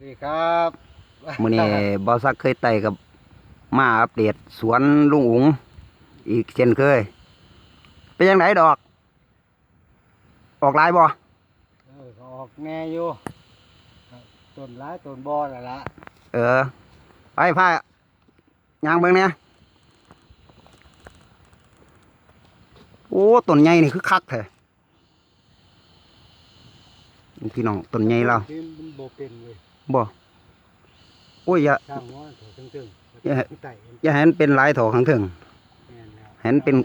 สวัสดีครับมื้อนี้บ่าวซักเคยไต่กับมาอัปเดตสวนลุงอุ๋งอีกเช่นเคย เป็นยังไงดอก ออกหลายบ่เออก็ออกแง่อยู่ต้นร้ายต้นบอละละเออไปพายางเบิ่งเนี่ยโอ้ต้นใหญ่นี่คือคักแท้พี่น้องต้นใหญ่เราที่มันโบเป็นเลย บ่โอ้ยอย่าช่างว่าเถอะตึงเอ๊ะๆไต่อย่าให้มันเป็นหลายถอข้างถึง แม่นแล้วเห็นเป็น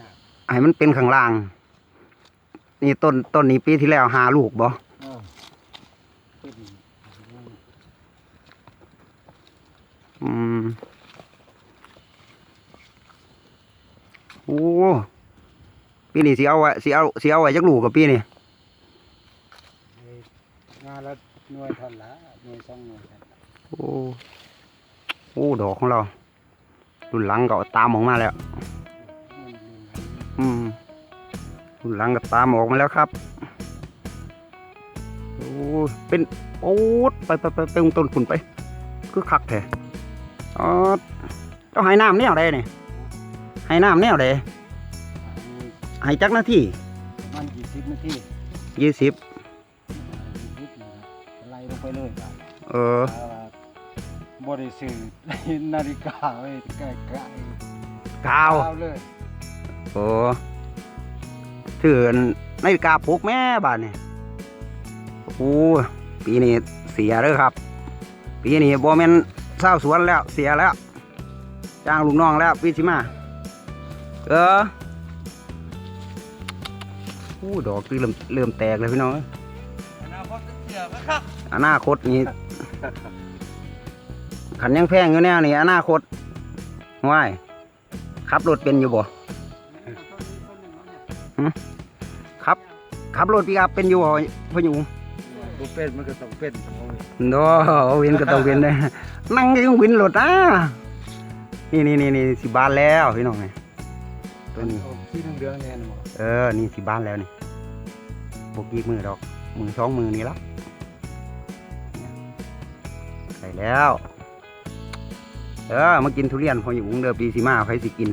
ให้มันเป็นข้างล่าง นี่ต้นต้นนี้ปีที่แล้วหาลูกบ่เออต้นอืมโอ้ปีนี้สิเอาไว้สิเอาสิเอาไว้จักลูกกับปีนี้ไอ้งานละหน่วยทันละ หน่วยสองหน่วยทันละโอ้โอ้ดอกของเรารุ่นหลังก็ตามออกมาแล้วมันมันอืมรุ่นหลังก็ตามออกมาแล้วครับโอ้เป็นโอ้ไปไปไปไปต้นขุนไปคือคักแท้อ๋อเจ้าให้น้ำแนวใดนี่ให้น้ำแนวใดอันนี้ให้จักหน้าที่มันกี่สิบนาทียี่สิบยี่สิบนะครับ ไล่ลงไปเลยครับเออบริสุทธิ์นาฬิกาไว้ใกล้ๆกาวเอาเลยโอ้ถือนาฬิกาปลุกแม่บ้านนี่โอ้ปีนี้เสียเด้อครับ ปีนี้บ่แม่นเศร้าวสวนแล้วเสียแล้วจ้างลูกน้องแล้วปีสิมา เออโอ้ดอกที่เริ่มเริ่มแตกเลยพี่น้องเอ้ยอนาคตเสียครับ อนาคตนี้ขันยังแพงอยู่แน่นี่อนาคตว่ายขับรถเป็นอยู่บ่ครับขับรถปีกับเป็นอยู่บ่พ่ออยู่บุเป็นมันก็ต้องเป็นของมันโน้วินก็ต้องวินเลยนั่งยังวินรถอะนี่นี่นี่นี่สิบานแล้วพี่น้องไงตัวนี้เอาที่เหลืองๆแน่นหมดเออนี่สิบานแล้วนี่บกีมือดอกมือสองมือนี่ละใส่แล้ว เออมากินทุเรียนพออยู่อุ้งเดือปีสีมาใครสิกิน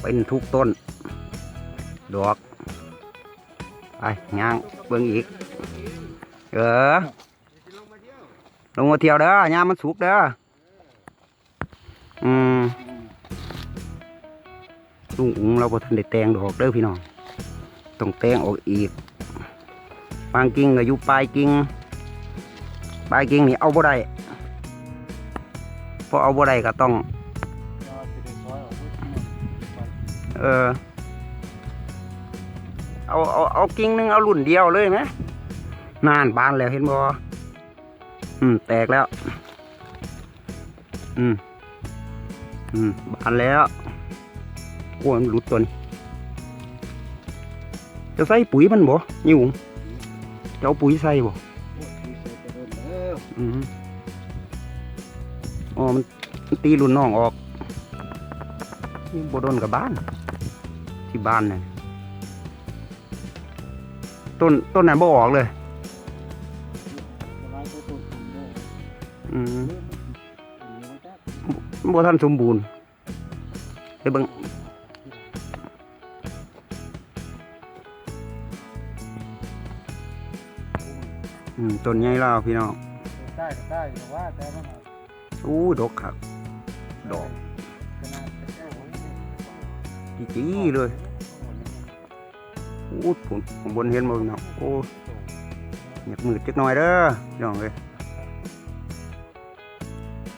เป็นทุกต้น ดอกไปย่างเบิ่งอีก เออ ลงมาเที่ยวเด้อย่ามมันสุกเด้อ อืมลุงอุ๋งเราบ่ทันได้แตงดอกเด้อพี่น้อง ต้องแตงออกอีก บางกิ่งก็อยู่ปลายกิ่ง ปลายกิ่งนี่เอาบ่ได้พอเอาบ่ได้ก็ต้อง เออ เอาเอาเอากิ่งหนึงเอารุ่นเดียวเลยไหมนานบานแล้วเห็นบ่อืม แตกแล้ว อืม อืม บานแล้วโอ้ยมันหลุดตัวนี้จะใส่ปุ๋ยมันบ่ยิ่งจะเอาปุ๋ยใส่บ่ ออืมอ๋อมันตีรุ่นน้องออกนี่บ่โดนกับบ้าน ที่บ้านน่ะต้นต้นนั้นบ่ออกเลย อืมบ่ทันสมบูรณ์เดี๋ยวเบิ่งอืมต้นใหญ่แล้วพี่น้อง ได้ก็ได้แต่ว่าแต่มันเอาอู้ดอกคักดอกขนาดเป็นแค่หัวนี่จีๆเลยอู้ผมผมบนเห็นบ่พี่น้องโอ้อยากมืดจักหน่อยเด้อพี่น้องเอ้ย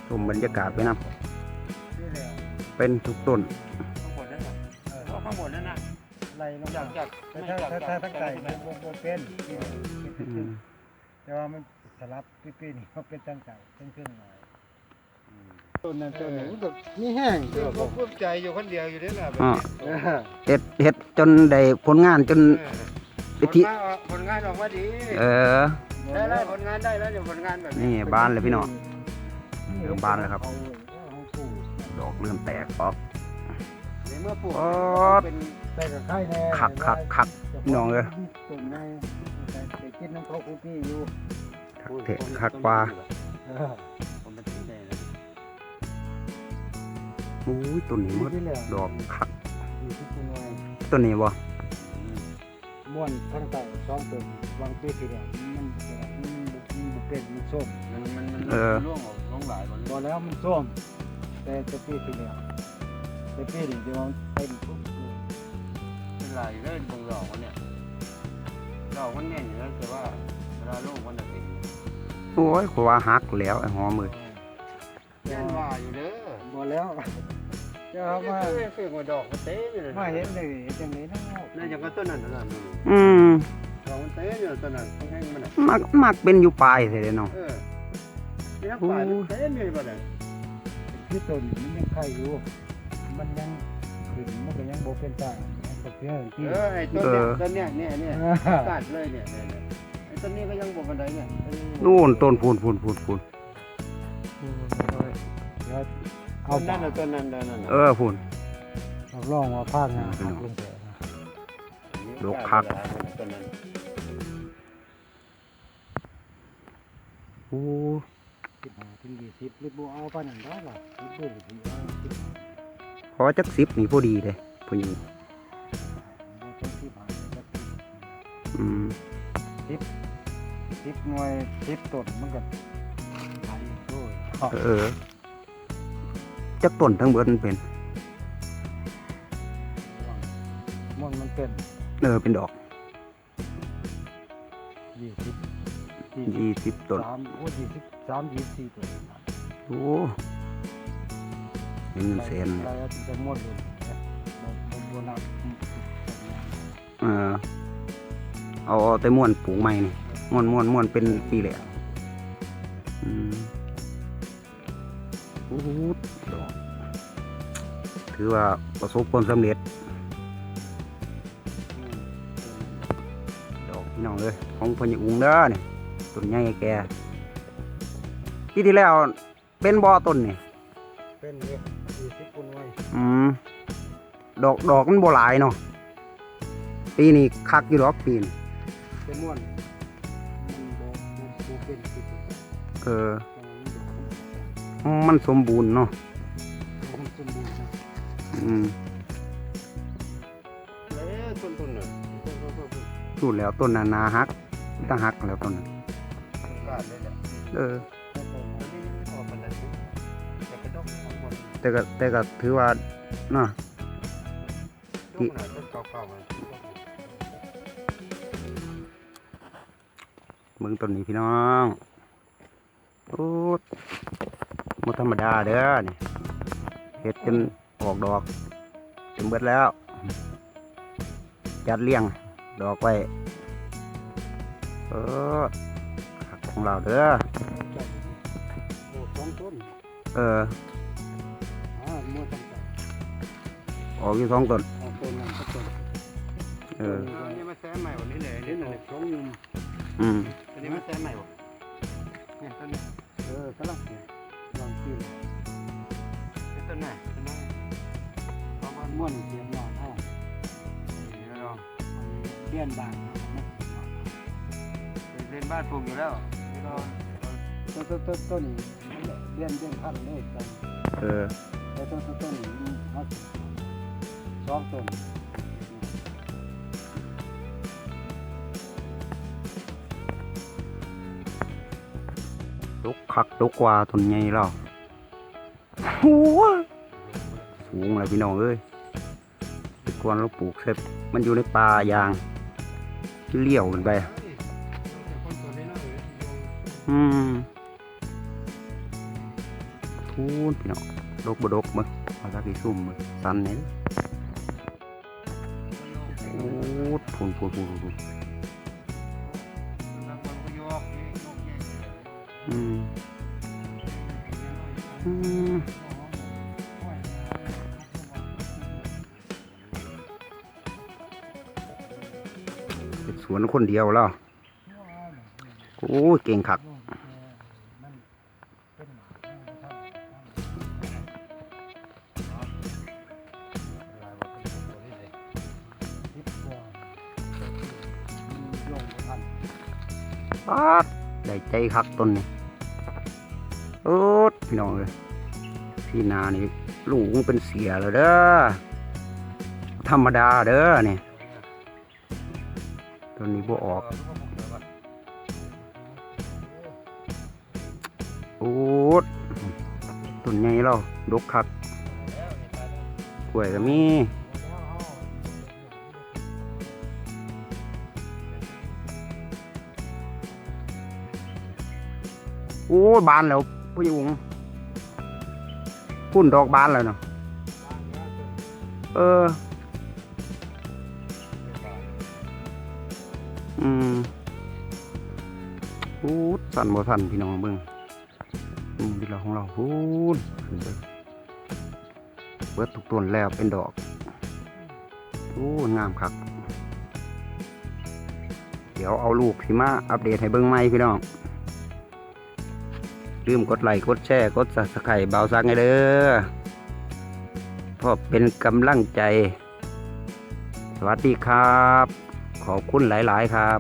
ชมบรรยากาศไปนะนี่แหละเป็นทุกต้นข้างบนนั่นน่ะเออข้างบนนั่นน่ะไล่ลงอยากอยากแต่ถ้าถ้าถ้าทั้งไก่มันบ่บ่เป็นอืมแต่ว่ามันส ลับปีๆนี่มันเป็นตั้งไก่เป็นเครื่องหน่อยต้นนั้นต้นนี้มันก็มีแห้งเออผมภูมิใจอยู่คนเดียวอยู่เด้อล่ะอ่าเออเฮ็ดเฮ็ดจนได้ผลงานจนผลงานออกผลงานออกมาดีเออ ได้แล้วผลงานได้แล้วเดี๋ยวผลงานแบบนี่นี้บานเลยพี่น้อง เริ่มบานแล้วครับ เอาเอาปลูกดอกเริ่มแตกออก ในเมื่อปลูกอ๋อ เป็นแต่กับไข่แน่คักคักคักพี่น้องเอ้ย ต้นไม้แต่ไปกินน้ำเขาคุกกี้อยู่คัก เถะคักกว่าเเออผมเป็นที่ได้แล้วโอ้ยต้นนี้หมดที่แล้วดอกคักอยู่ที่คุณน้อยต้นนี้บ่ม่วนทั้งแต่สองตัววางปีที่แล้วมันมันมันบ่เป็นมันส้มมันมันมันร่วงออกร่วงหลายมันบ่แล้วมันส้มแต่จะปีที่แล้วแต่ปีนี้เดี๋ยวมันเป็นทุกตัวเป็นลายเล่นบงดอกมันเนี่ยดอกมันแน่นอยู่แล้วแต่ว่าเวลาลูกมันจะเป็น โอ้ยขวาหักแล้วไอ้หอมมือแน่นว่าอยู่เด้อบ่แล้วจะเอามาเฟื่องว่าดอกมันเต้อยู่เลยมาเห็นเลยเห็นจังได๋เนาะน่าจะก็ต้นนั้นนั่นน่ะอืมดอกมันเต้อยู่ต้นนั้นต้องให้มันน่ะมักมักเป็นอยู่ปลายเลยเนาะเออนี่นักป่าเต้อยู่บ่ได้ที่ต้นมันยังไข่อยู่มันยังขึ้นมันก็ยังบ่เป็นตามันก็เพียงที่เออไอ้ต้นเนี้ยต้นเนี้ยเนี่ยเนี่ยตัดเลยเนี่ยเนี่ยไอ้ ต้นนี้ก็ยังบ่กันไดเนี่ยนู่นต้นพูนพูนพูนพูนเดี๋ยวเอาเอานั่นบ้าน่ะต้นนั้นต้นนั้นเออพูนรับรองว่าภาคงานหักลงไปนะดกคักต้นนั้นโอ้สิบห้าถึงยี่สิบหรือบ่เอาปานนั้นได้ล่ะสิบเดือนสิเอาสิบห้าขอจักสิบนี่พอดีเลยผู้หญิงบ่ต้องสิบห้าก็ สิบอืมสิบหน่วยสิบต้นมันก็หลายโอ้ยเออจักต้นทั้งเบิดมันเป็น มันมันเป็นเออเป็นดอกยี่สิบยี่สิบยี่สิบต้นสามโอ้ยี่สิบสามยี่สิบสี่ต้นโอ้เป็นเงินแสนอะไรจะหมดเลยนะบ่บ่บ่นับเออเอาเอาแต่ม้วนปลูกใหม่นี่ ม้วนม้วนม้วนเป็นปีแหละอืมโอ้โหดอกถือว่าประสบความสำเร็จ ดอกพี่น้องเลย ของพญอุ้งเด้อนี่ต้นใหญ่แก่ปีที่แล้วเป็นบ่อต้นนี่เป็นเลยยี่สิบคนไว้อืมดอกดอกมันบ่หลายเนาะปีนี้คักอยู่ดอกปีนเป็นม้วนมัน เออ มันสมบูรณ์เนาะมันสมบูรณ์นะอืมเอ้ต้นต้นน่ะต้นต้นต้นต้นสูดแล้วต้นนานาฮักตั้งฮักแล้วต้นนั้นกาดเลยแหละเออแล้วก็อันนี้ยังไม่พอปานใดแต่กระดกข้างบนแต่ก็แต่ก็ถือว่าเนาะดกหน่อยต้นเก่าๆมันมึงต้นนี้พี่น้อง โอ้มธรรมดาเด้อนี่เห็ดจนออกดอกจนเบิดแล้ว จัดเลี้ยง ดอกไว้เออผักของเราเด้อโอ้สองต้นเอออ่าม้วนต่างออกอยู่สองต้นๆเอาต้นนั้นก็ต้นเอออันนี้มาแซมใหม่วันนี้เลยเห็นี่นอเลอยกสองมุมอืมอันนี้มาแซมใหม่บ่ เนี่ยต้นนี้เออกำลังเนี่ยกำลังขึ้นต้นไหนต้นไหนประมาม้วนเสียงหน่อยเท่านี้แล้วเนาะเลี้ยนบางนะเล่นบ้านปลูกอยู่แล้วต้นต้นต้นต้นเลี้ยนเลี้ยนพันเลยกันเออแล้วต้นต้นต้นนี้มาสองต้น คักตกกว่าต้นใหญ่แล้วโอ้ยสูงเลยพี่น้องเอ้ยแต่ก่อนเราปลูกเสร็จมันอยู่ในป่ายางที่เลี้ยวขึ้นไปคนตัวนี้น้อยอืมทูนพี่น้องดกบดกมึงมาสักกี่ซุ่มมึงสันเนี่ยโอ้ยพูนพูนพูนพูนอืมอืมเป็น สวนคนเดียวแล้วโอ้ยเก่งคักปาดได้ใจคักต้นนี้ โอ๊ดพี่น้องเลยที่นานี่ลุงเป็นเสียแล้วเด้อธรรมดาเด้อเนี่ยตัวนี้บ่ออก โอ๊ดต้นใหญ่เราดกคักกล้วยก็มีโอ้บานแล้ว พ่อยุงพุ่นดอกบานแล้วเนาะเออ อืมพูดสั่นบ่สั่นพี่น้องเบิ่งอืมที่เราของเราพูดขึ้นไปเบิดทุกต้นแล้วเป็นดอกโอ้งามคักเดี๋ยวเอาลูกสิมาอัปเดตให้เบิ่งใหม่พี่น้อง ลืมกดไลค์กดแชร์กดสับสไครต์เบาซักไงเด้อเพราะเป็นกำลังใจ สวัสดีครับ ขอบคุณหลาย ๆ ครับ